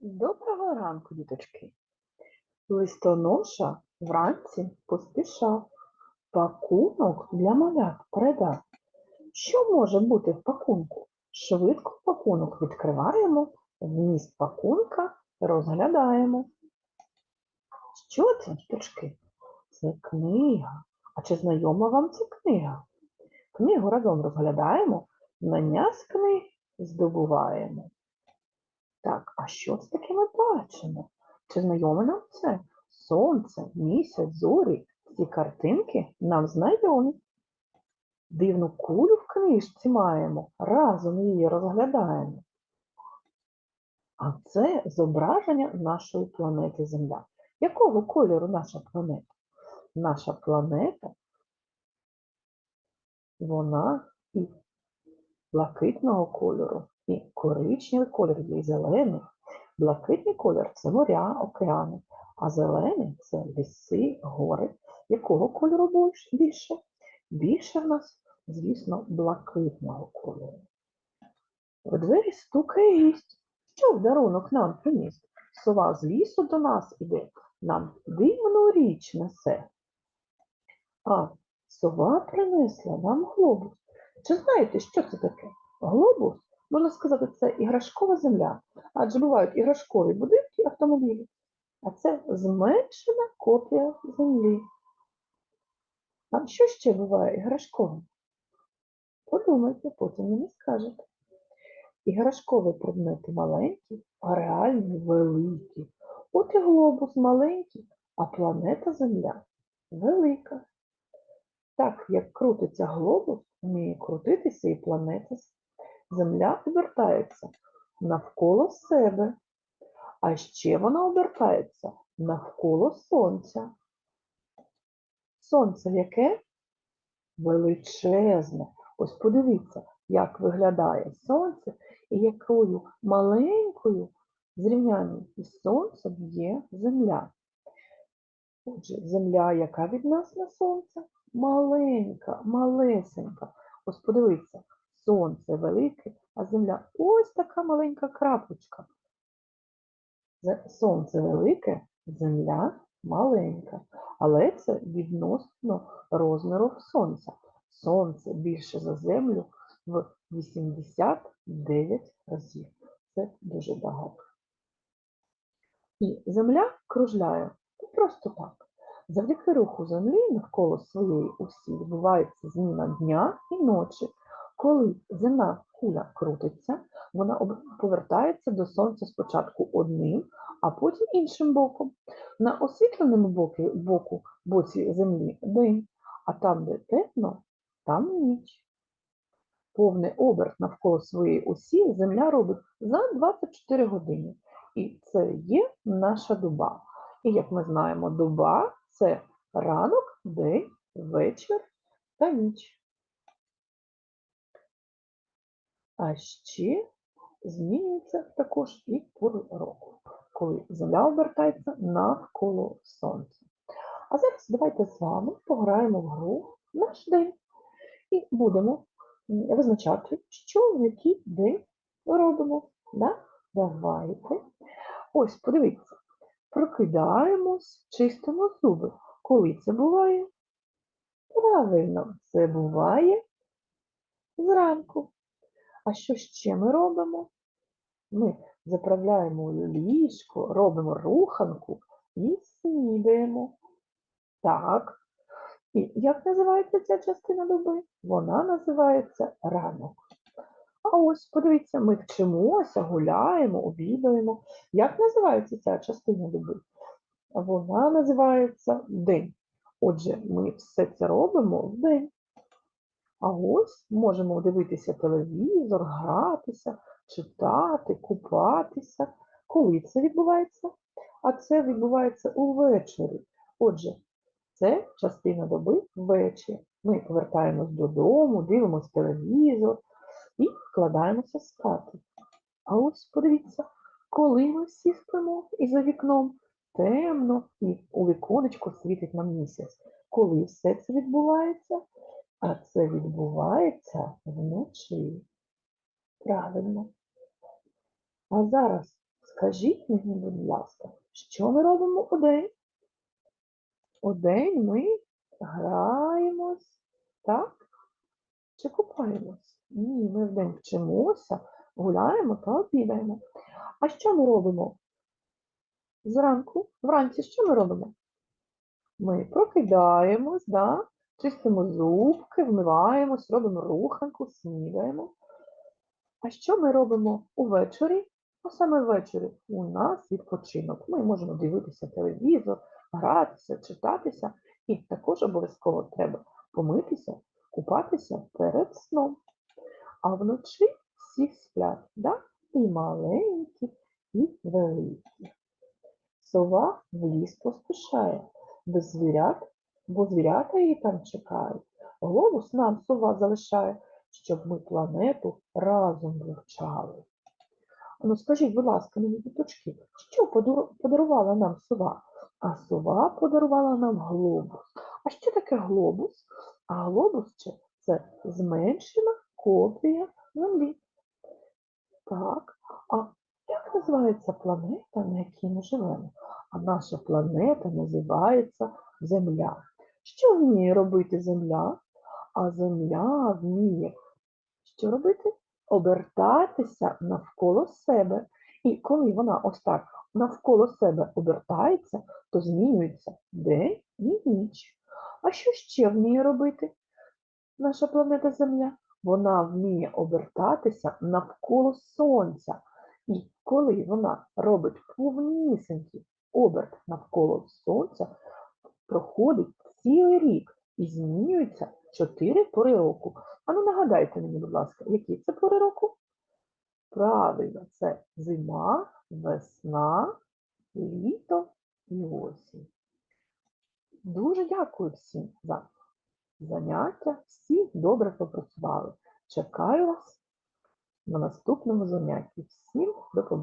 Доброго ранку, діточки. Листоноша вранці поспішав, пакунок для малят передав. Що може бути в пакунку? Швидко пакунок відкриваємо, вміст пакунка розглядаємо. Що це, діточки? Це книга. А чи знайома вам ця книга? Книгу разом розглядаємо, знання з книг здобуваємо. Так, а що це таке ми бачимо? Чи знайоме нам це? Сонце, місяць, зорі, ці картинки нам знайомі. Дивну кулю в книжці маємо, разом її розглядаємо. А це зображення нашої планети Земля. Якого кольору наша планета? Наша планета, вона і блакитного кольору, і коричневий колір, є зелений. Блакитний колір це моря, океани, а зелений це ліси, гори. Якого кольору більше? Більше в нас, звісно, блакитного кольору. В двері стукає гість. Що в дарунок нам приніс? Сова з лісу до нас іде, нам дивну річ несе. А сова принесла нам глобус. Чи знаєте, що це таке? Глобус, можна сказати, це іграшкова земля, адже бувають іграшкові будинки, автомобілі, а це зменшена копія землі. А що ще буває іграшковим? Подумайте, потім мені скажете. Іграшкові предмети маленькі, а реальні великі. От і глобус маленький, а планета Земля велика. Так, як крутиться глобус, вміє крутитися і планета Земля обертається навколо себе, а ще вона обертається навколо Сонця. Сонце яке? Величезне. Ось подивіться, як виглядає Сонце і якою маленькою в зрівнянні із Сонцем є Земля. Отже, Земля, яка від нас на Сонце? Маленька, малесенька. Ось подивіться, Сонце велике, а Земля ось така маленька крапочка. Сонце велике, Земля маленька. Але це відносно розміру Сонця. Сонце більше за Землю в 89 разів. Це дуже багато. І Земля кружляє просто так. Завдяки руху Землі навколо своєї осі відбувається зміна дня і ночі. Коли земна куля крутиться, вона повертається до Сонця спочатку одним, а потім іншим боком. На освітленому боку, боку боці Землі день, а там, де темно, там ніч. Повний оберт навколо своєї осі Земля робить за 24 години. І це є наша доба. І як ми знаємо, доба це ранок, день, вечір та ніч. А ще змінюється також і пори року, коли Земля обертається навколо Сонця. А зараз давайте з вами пограємо в гру наш день і будемо визначати, що в який день робимо. Да? Давайте. Ось, подивіться. Прокидаємось, чистимо зуби. Коли це буває? Правильно, це буває зранку. А що ще ми робимо? Ми заправляємо ліжко, робимо руханку і снідаємо. Так. І як називається ця частина доби? Вона називається ранок. А ось, подивіться, ми вчимося, гуляємо, обідаємо. Як називається ця частина доби? Вона називається день. Отже, ми все це робимо в день. А ось можемо дивитися телевізор, гратися, читати, купатися. Коли це відбувається? А це відбувається увечері. Отже, це частина доби ввечері. Ми повертаємось додому, дивимося телевізор і вкладаємося спати. А ось подивіться, коли ми всі спимо і за вікном темно, і у віконечко світить нам місяць. Коли все це відбувається? А це відбувається вночі. Правильно. А зараз Скажіть мені, будь ласка, що ми робимо у день? У день ми граємось, так? Чи купаємось? Ні, ми вдень вчимося, гуляємо та обідаємо. А що ми робимо? Зранку, вранці, що ми робимо? Ми прокидаємось, да? Чистимо зубки, вмиваємось, робимо руханку, снідаємо. А що ми робимо увечері? А саме ввечері у нас відпочинок. Ми можемо дивитися телевізор, гратися, читатися, і також обов'язково треба помитися, купатися перед сном. А вночі всі сплять, да? і маленькі, і великі. Сова в ліс поспішає, без звірят, бо звірята її там чекають. Глобус нам сова залишає, щоб ми планету разом вивчали. Ну, скажіть, будь ласка, мені діточки, що подарувала нам сова? А сова подарувала нам глобус. А що таке глобус? А глобус це- зменшена копія Землі. Так, а як називається планета, на якій ми живемо? А наша планета називається Земля. Що вміє робити Земля? А Земля вміє що робити? Обертатися навколо себе. І коли вона ось так навколо себе обертається, то змінюється день і ніч. А що ще вміє робити наша планета Земля? Вона вміє обертатися навколо Сонця. І коли вона робить повнісінький оберт навколо Сонця, проходить цілий рік і змінюються чотири пори року. А ну нагадайте мені, будь ласка, які це пори року? Правильно, це зима, весна, літо і осінь. Дуже дякую всім за заняття. Всі добре попрацювали. Чекаю вас на наступному занятті. Всім до побачення.